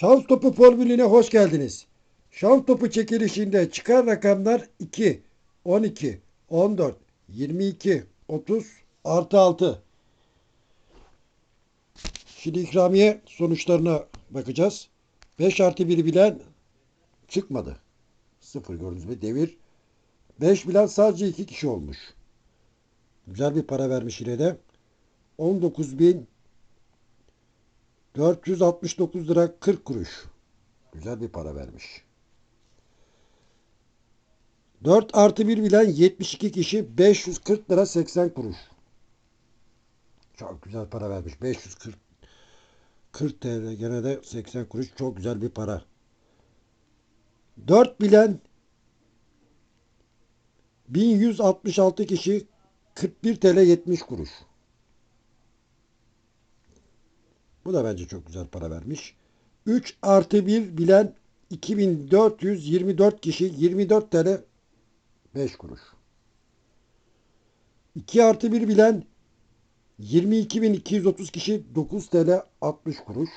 Şans topu formülüne hoş geldiniz. Şans topu çekilişinde çıkan rakamlar 2, 12, 14, 22, 30, artı 6. Şimdi ikramiye sonuçlarına bakacağız. 5 artı 1 bilen çıkmadı. 0 gördünüz mü? Devir. 5 bilen sadece 2 kişi olmuş. Güzel bir para vermiş yine de. 19.000 469 lira 40 kuruş. Güzel bir para vermiş. 4 artı 1 bilen 72 kişi 540 lira 80 kuruş. Çok güzel para vermiş. 540 40 TL gene de 80 kuruş. Çok güzel bir para. 4 bilen 1166 kişi 41 TL 70 kuruş. Bu da bence çok güzel para vermiş. 3 artı 1 bilen 2424 kişi 24 TL 5 kuruş. 2 artı 1 bilen 22.230 kişi 9 TL 60 kuruş.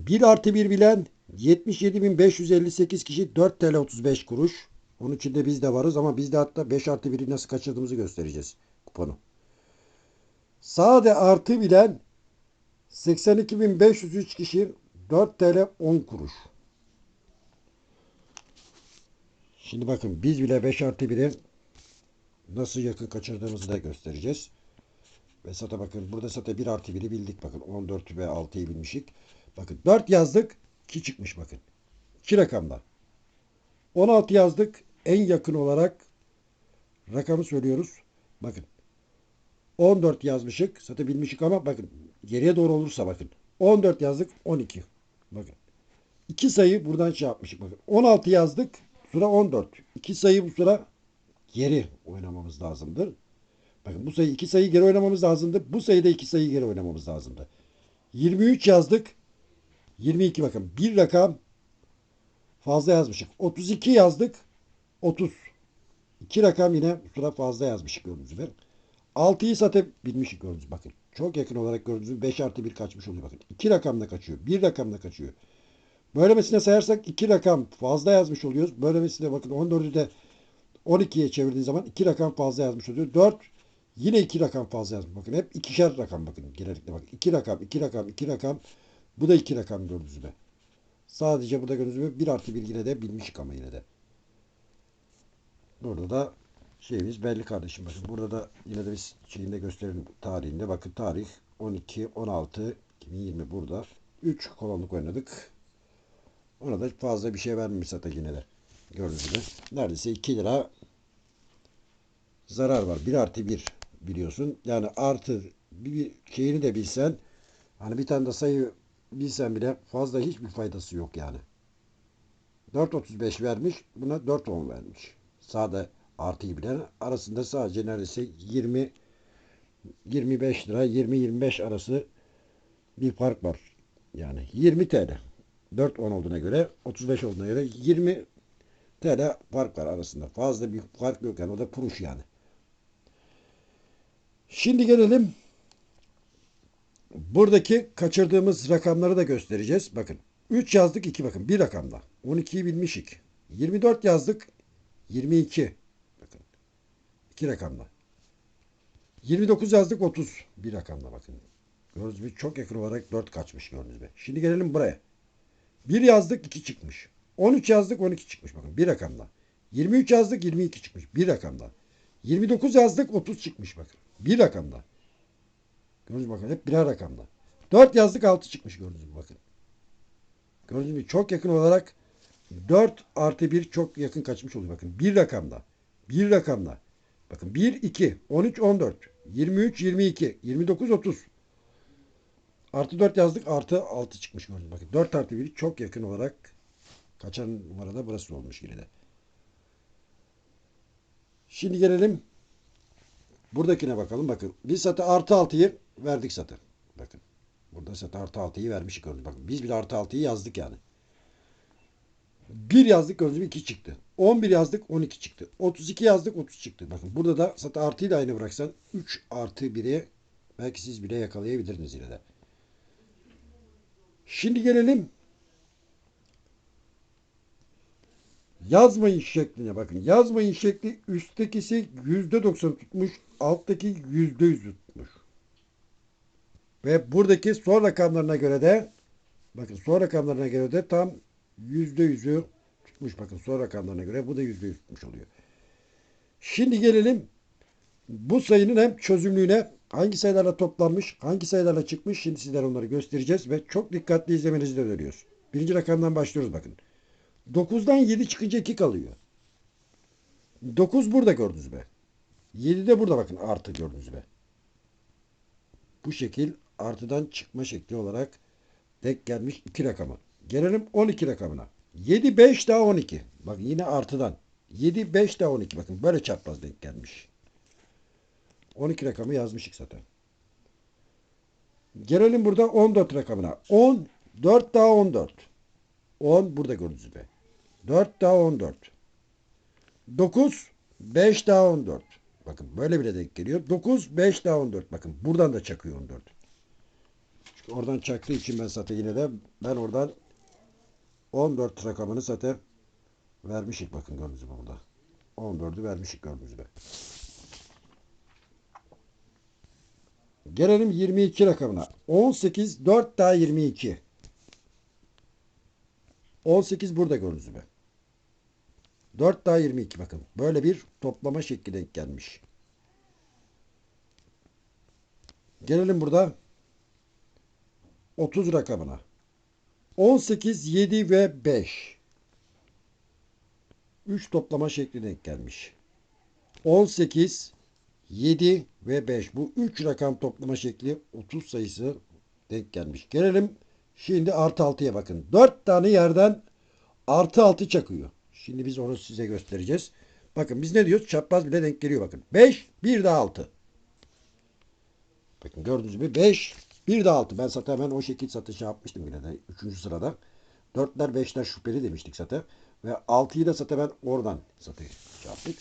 1 artı 1 bilen 77.558 kişi 4 TL 35 kuruş. Onun içinde biz de varız ama biz de hatta 5 artı 1'i nasıl kaçırdığımızı göstereceğiz kuponu. Sade artı bilen 82.503 kişi 4 TL 10 kuruş. Şimdi bakın biz bile 5 artı 1'e nasıl yakın kaçırdığımızı da göstereceğiz. Ve sata bakın burada sata 1 artı 1'i bildik bakın 14 ve 6'yı bilmişik. Bakın 4 yazdık 2 çıkmış bakın. 2 rakamda. 16 yazdık en yakın olarak rakamı söylüyoruz. Bakın 14 yazmışık. Zaten ama bakın geriye doğru olursa bakın. 14 yazdık 12. Bakın. 2 sayı buradan şey yapmışık bakın. 16 yazdık. Sıra 14. 2 sayı bu sıra geri oynamamız lazımdır. Bakın bu sayı 2 sayı geri oynamamız lazımdı. Bu sayıda 2 sayı geri oynamamız lazımdı. 23 yazdık. 22 bakın. Bir rakam fazla yazmışık. 32 yazdık. 30. 2 rakam yine bu sıra fazla yazmışık gördüğünüz gibi. 6'yı satıp bilmişik gördünüz bakın. Çok yakın olarak gördüğünüz gibi 5 artı 1 kaçmış oluyor bakın. 2 rakamla kaçıyor. 1 rakamla kaçıyor. Böylemesine sayarsak 2 rakam fazla yazmış oluyoruz. Böylemesine bakın 14'ü de 12'ye çevirdiğin zaman 2 rakam fazla yazmış oluyor. 4 yine 2 rakam fazla yazmış. Bakın hep ikişer rakam bakın genellikle bakın. 2 rakam, 2 rakam, 2 rakam. Bu da 2 rakam gördüğünüz gibi. Sadece burada gördüğünüz gibi 1 artı 1 yine de bilmişik ama yine de. Burada da şeyimiz belli kardeşim. Bakın burada da yine de biz şeyinde gösterelim tarihinde. Bakın tarih 12 16 2020 burada. 3 kolonluk oynadık. Ona da fazla bir şey vermemiş zaten yine de. Gördüğünüz gibi. Neredeyse 2 lira zarar var. 1 artı 1 biliyorsun. Yani artı bir şeyini de bilsen hani bir tane de sayı bilsen bile fazla hiçbir faydası yok yani. 4.35 vermiş. Buna 4.10 vermiş. Sade artıyı bilen arasında sadece neredeyse 20 25 lira 20-25 arası bir fark var. Yani 20 TL. 4 10 olduğuna göre 35 olduğuna göre 20 TL fark var arasında. Fazla bir fark yok yani o da kuruş yani. Şimdi gelelim buradaki kaçırdığımız rakamları da göstereceğiz. Bakın 3 yazdık 2 bakın bir rakamda. 12'yi bilmişik. 24 yazdık 22. İki rakamda. 29 yazdık 30. Bir rakamda bakın. Gördüğünüz gibi çok yakın olarak 4 kaçmış gördüğünüz gibi. Şimdi gelelim buraya. 1 yazdık 2 çıkmış. 13 yazdık 12 çıkmış bakın bir rakamda. 23 yazdık 22 çıkmış bir rakamda. 29 yazdık 30 çıkmış bakın. Bir rakamda. Gördüğünüz gibi bakın hep birer rakamda. 4 yazdık 6 çıkmış gördüğünüz gibi bakın. Gördüğünüz gibi çok yakın olarak 4 artı 1 çok yakın kaçmış oluyor. Bakın bir rakamda. Bir rakamda. Bakın 1, 2, 13, 14, 23, 22, 29, 30. Artı 4 yazdık. Artı 6 çıkmış gördünüz. Bakın 4 artı 1 çok yakın olarak kaçan numarada burası olmuş yine de. Şimdi gelelim buradakine bakalım. Bakın biz satı artı 6'yı verdik satı. Bakın. Burada satı artı 6'yı vermiş gördünüz. Bakın biz bile artı 6'yı yazdık yani. 1 yazdık gördüğünüz gibi 2 çıktı. 11 yazdık 12 çıktı. 32 yazdık 30 çıktı. Bakın burada da zaten artıyı da aynı bıraksan 3 artı 1'i belki siz bile yakalayabilirsiniz yine de. Şimdi gelelim yazmayın şekline bakın. Yazmayın şekli üsttekisi %90 tutmuş, alttaki %100 tutmuş. Ve buradaki son rakamlarına göre de bakın son rakamlarına göre de tam %100'ü tutmuş. Bakın son rakamlarına göre bu da %100 tutmuş oluyor. Şimdi gelelim bu sayının hem çözümlüğüne hangi sayılarla toplanmış, hangi sayılarla çıkmış şimdi sizlere onları göstereceğiz ve çok dikkatli izlemenizi de öneriyoruz. Birinci rakamdan başlıyoruz bakın. 9'dan 7 çıkınca 2 kalıyor. 9 burada gördünüz be. 7 de burada bakın artı gördünüz be. Bu şekil artıdan çıkma şekli olarak denk gelmiş 2 rakamı. Gelelim 12 rakamına. 7, 5 daha 12. Bakın yine artıdan. 7, 5 daha 12. Bakın böyle çapraz denk gelmiş. 12 rakamı yazmışık zaten. Gelelim burada 14 rakamına. 10, 4 daha 14. 10 burada gördüğünüz gibi. 4 daha 14. 9, 5 daha 14. Bakın böyle bile denk geliyor. 9, 5 daha 14. Bakın buradan da çakıyor 14. Çünkü oradan çaktığı için ben zaten yine de ben oradan 14 rakamını zaten vermişik. Bakın gördüğünüz gibi burada. 14'ü vermişik gördüğünüz gibi. Gelelim 22 rakamına. 18, 4 daha 22. 18 burada gördüğünüz gibi. 4 daha 22 bakın. Böyle bir toplama şekli denk gelmiş. Gelelim burada 30 rakamına. 18, 7 ve 5. 3 toplama şekli denk gelmiş. 18, 7 ve 5. Bu 3 rakam toplama şekli 30 sayısı denk gelmiş. Gelelim şimdi artı 6'ya bakın. 4 tane yerden artı 6 çakıyor. Şimdi biz onu size göstereceğiz. Bakın biz ne diyoruz? Çapraz bile denk geliyor bakın. 5, bir de 6. Bakın gördüğünüz gibi 5, bir de 6. Ben zaten hemen o şekil satışı yapmıştım yine de 3. sırada. 4'ler 5'ler şüpheli demiştik zaten. Ve 6'yı da zaten ben oradan satış yaptık.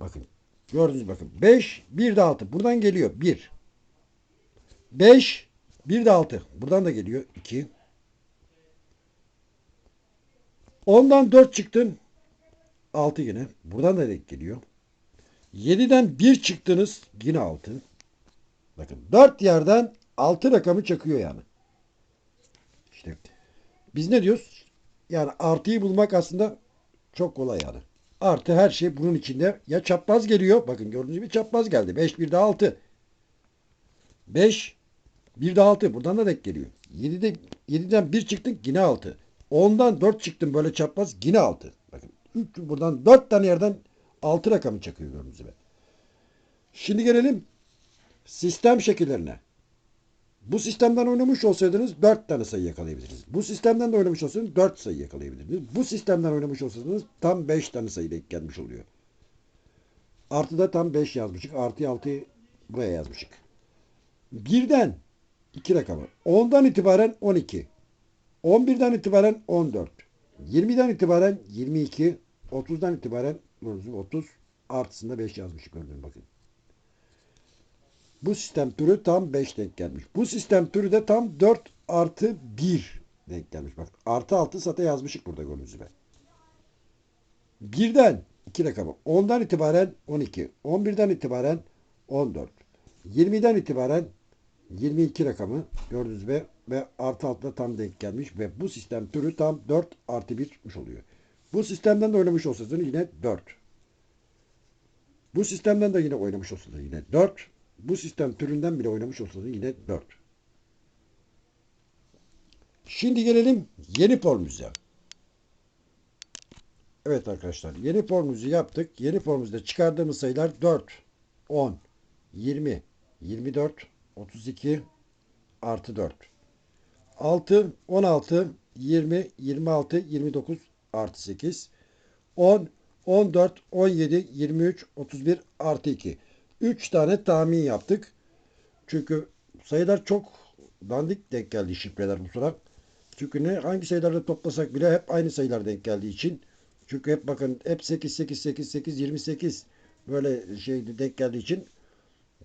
Bakın gördünüz bakın. 5, bir de 6. Buradan geliyor 1. 5, bir de 6. Buradan da geliyor 2. 10'dan 4 çıktın. 6 yine. Buradan da denk geliyor. 7'den 1 çıktınız. Yine 6. Bakın 4 yerden 6 rakamı çakıyor yani. İşte biz ne diyoruz? Yani artıyı bulmak aslında çok kolay yani. Artı her şey bunun içinde. Ya çapraz geliyor. Bakın gördüğünüz gibi çapraz geldi. 5 bir de 6. 5 bir de 6. Buradan da denk geliyor. 7'de 7'den 1 çıktın yine 6. 10'dan 4 çıktım böyle çapraz yine 6. Bakın 3 buradan 4 tane yerden 6 rakamı çakıyor gördüğünüz gibi. Şimdi gelelim sistem şekillerine. Bu sistemden oynamış olsaydınız 4 tane sayı yakalayabilirsiniz. Bu sistemden de oynamış olsaydınız 4 sayı yakalayabilirsiniz. Bu sistemden oynamış olsaydınız tam 5 tane sayı denk gelmiş oluyor. Artıda tam 5 yazmışık. Artı 6'yı buraya yazmışık. Birden 2 rakamı. 10'dan itibaren 12. 11'den itibaren 14. 20'den itibaren 22. 30'dan itibaren gördüğünüz gibi 30 artısında 5 yazmışık gördüğünüz bakın. Bu sistem türü tam 5 denk gelmiş. Bu sistem türü de tam 4 artı 1 denk gelmiş. Bak artı 6 zaten yazmışık burada gördüğünüz gibi. Birden 2 rakamı. 10'dan itibaren 12. 11'den itibaren 14. 20'den itibaren 22 rakamı gördüğünüz gibi ve artı altına tam denk gelmiş ve bu sistem türü tam 4 artı 1 tutmuş oluyor. Bu sistemden de oynamış olsaydınız yine 4. Bu sistemden de yine oynamış olsaydınız yine 4. Bu sistem türünden bile oynamış olsaydınız yine 4. Şimdi gelelim yeni formüze. Evet arkadaşlar yeni formülümüzü yaptık. Yeni formülümüzde çıkardığımız sayılar 4, 10, 20, 24, 32 artı 4. 6, 16, 20, 26, 29 artı 8. 10, 14, 17, 23, 31 artı 2. 3 tane tahmin yaptık. Çünkü sayılar çok dandik denk geldi şifreler bu sıra. Çünkü ne hangi sayıları toplasak bile hep aynı sayılar denk geldiği için. Çünkü hep bakın hep 8 8 8 8 28 böyle şey denk geldiği için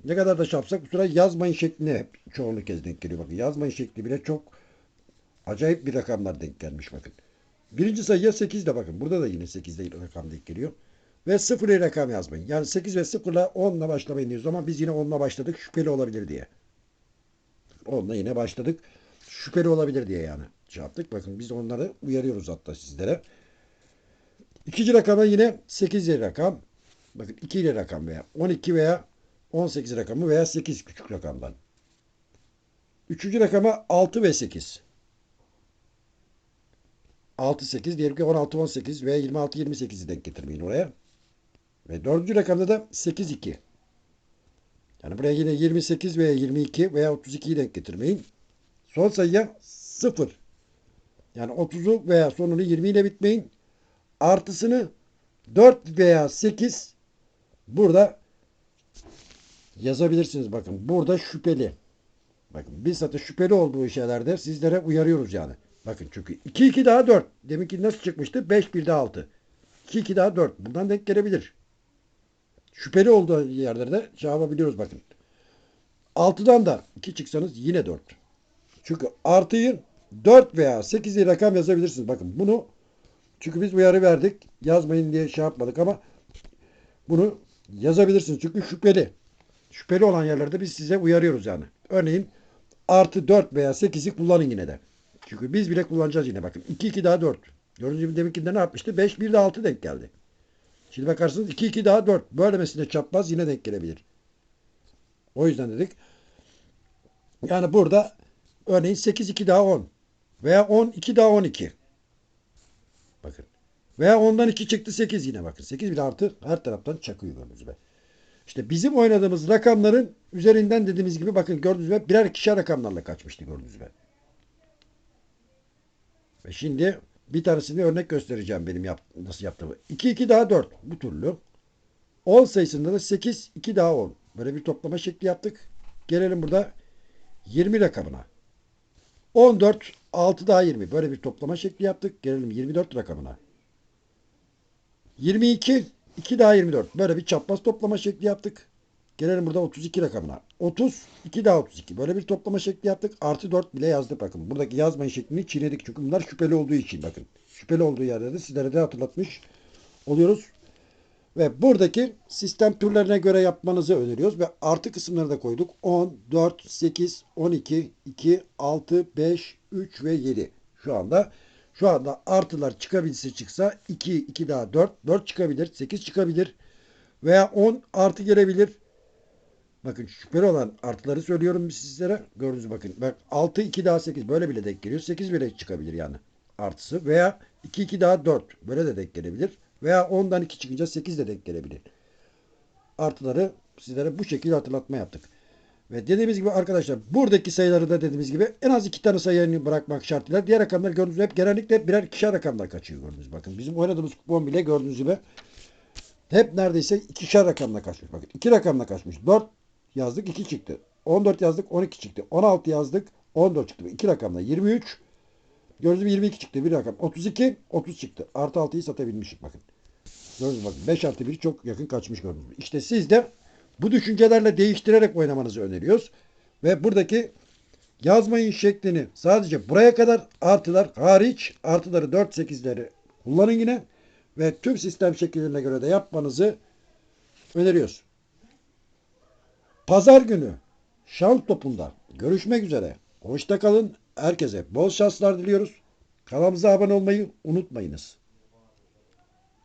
ne kadar da çarpsak bu sıra yazmayın şekline hep çoğunluk kez denk geliyor. Bakın yazmayın şekli bile çok Acayip bir rakamlar denk gelmiş bakın. Birinci sayıya 8 de bakın. Burada da yine 8 de rakam denk geliyor. Ve 0 ile rakam yazmayın. Yani 8 ve 0 ile 10 ile başlamayın diyoruz ama biz yine 10 ile başladık. Şüpheli olabilir diye. 10 ile yine başladık. Şüpheli olabilir diye yani şey. Bakın biz onları uyarıyoruz hatta sizlere. İkinci rakama yine 8 ile rakam. Bakın 2 ile rakam veya 12 veya 18 rakamı veya 8 küçük rakamdan. Üçüncü rakama 6 ve 8. 6, 8 diyelim ki 16, 18 veya 26, 28'i denk getirmeyin oraya. Ve dördüncü rakamda da 8, 2. Yani buraya yine 28 veya 22 veya 32'yi denk getirmeyin. Son sayıya 0. Yani 30'u veya sonunu 20 ile bitmeyin. Artısını 4 veya 8 burada yazabilirsiniz. Bakın burada şüpheli. Bakın biz zaten şüpheli olduğu şeylerde sizlere uyarıyoruz yani. Bakın çünkü 2 2 daha 4. Deminki nasıl çıkmıştı? 5 1 daha 6. 2 2 daha 4. Buradan denk gelebilir. Şüpheli olduğu yerlerde cevabı biliyoruz bakın. 6'dan da 2 çıksanız yine 4. Çünkü artıyı 4 veya 8 diye rakam yazabilirsiniz. Bakın bunu çünkü biz uyarı verdik. Yazmayın diye şey yapmadık ama bunu yazabilirsiniz. Çünkü şüpheli. Şüpheli olan yerlerde biz size uyarıyoruz yani. Örneğin artı 4 veya 8'i kullanın yine de. Çünkü biz bile kullanacağız yine. Bakın 2 2 daha 4. Gördüğünüz gibi deminkinde ne yapmıştı? 5 1 de 6 denk geldi. Şimdi bakarsınız 2 2 daha 4. Böylemesine çapraz yine denk gelebilir. O yüzden dedik. Yani burada örneğin 8 2 daha 10 veya 10 2 daha 12. Bakın. Veya ondan 2 çıktı 8 yine bakın. 8 bile artı her taraftan çakıyor gördüğünüz gibi. İşte bizim oynadığımız rakamların üzerinden dediğimiz gibi bakın gördüğünüz gibi birer kişi rakamlarla kaçmıştı gördüğünüz gibi. Ve şimdi bir tanesini örnek göstereceğim benim yap nasıl yaptığımı. 2 2 daha 4 bu türlü. 10 sayısında da 8 2 daha 10. Böyle bir toplama şekli yaptık. Gelelim burada 20 rakamına. 14 6 daha 20. Böyle bir toplama şekli yaptık. Gelelim 24 rakamına. 22 2 daha 24. Böyle bir çapraz toplama şekli yaptık. Gelelim burada 32 rakamına. 30 2 daha 32. Böyle bir toplama şekli yaptık. Artı 4 bile yazdık bakın. Buradaki yazmayın şeklini çiğnedik. Çünkü bunlar şüpheli olduğu için bakın. Şüpheli olduğu yerde de sizlere de hatırlatmış oluyoruz. Ve buradaki sistem türlerine göre yapmanızı öneriyoruz. Ve artı kısımları da koyduk. 10, 4, 8, 12, 2, 6, 5, 3 ve 7. Şu anda şu anda artılar çıkabilse çıksa 2, 2 daha 4, 4 çıkabilir, 8 çıkabilir. Veya 10 artı gelebilir. Bakın şüpheli olan artıları söylüyorum sizlere. Gördünüz bakın. Bak 6, 2 daha 8 böyle bile denk geliyor. 8 bile çıkabilir yani artısı. Veya 2, 2 daha 4 böyle de denk gelebilir. Veya 10'dan 2 çıkınca 8 de denk gelebilir. Artıları sizlere bu şekilde hatırlatma yaptık. Ve dediğimiz gibi arkadaşlar buradaki sayıları da dediğimiz gibi en az iki tane sayını bırakmak şartıyla diğer rakamlar gördüğünüz hep genellikle birer ikişer rakamlar kaçıyor gördüğünüz bakın. Bizim oynadığımız kupon bile gördüğünüz gibi hep neredeyse ikişer rakamla kaçmış. Bakın iki rakamla kaçmış. 4 yazdık 2 çıktı. 14 yazdık 12 çıktı. 16 yazdık 14 çıktı. İki rakamla 23 gördüğünüz gibi 22 çıktı bir rakam. 32 30 çıktı. Artı 6'yı satabilmişik bakın. Gördünüz mü? bakın 5 artı 1 çok yakın kaçmış gördünüz mü? İşte siz de bu düşüncelerle değiştirerek oynamanızı öneriyoruz. Ve buradaki yazmayın şeklini sadece buraya kadar artılar hariç artıları 4 8'leri kullanın yine ve tüm sistem şekillerine göre de yapmanızı öneriyoruz. Pazar günü şans topunda görüşmek üzere. Hoşça kalın. Herkese bol şanslar diliyoruz. Kanalımıza abone olmayı unutmayınız.